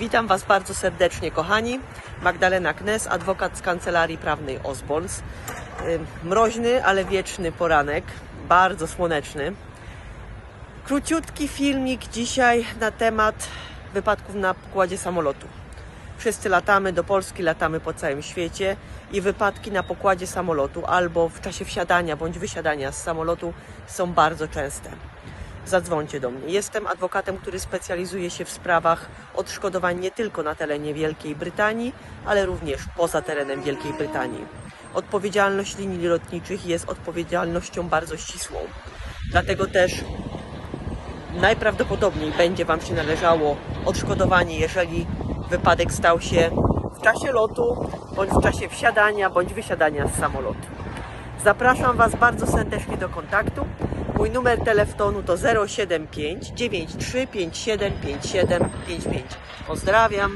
Witam Was bardzo serdecznie, kochani. Magdalena Knes, adwokat z Kancelarii Prawnej Osborns. Mroźny, ale wieczny poranek, bardzo słoneczny. Króciutki filmik dzisiaj na temat wypadków na pokładzie samolotu. Wszyscy latamy do Polski, latamy po całym świecie i wypadki na pokładzie samolotu albo w czasie wsiadania bądź wysiadania z samolotu są bardzo częste. Zadzwońcie do mnie. Jestem adwokatem, który specjalizuje się w sprawach odszkodowań nie tylko na terenie Wielkiej Brytanii, ale również poza terenem Wielkiej Brytanii. Odpowiedzialność linii lotniczych jest odpowiedzialnością bardzo ścisłą. Dlatego też najprawdopodobniej będzie Wam się należało odszkodowanie, jeżeli wypadek stał się w czasie lotu, bądź w czasie wsiadania, bądź wysiadania z samolotu. Zapraszam Was bardzo serdecznie do kontaktu. Mój numer telefonu to 075 9357 5755. Pozdrawiam.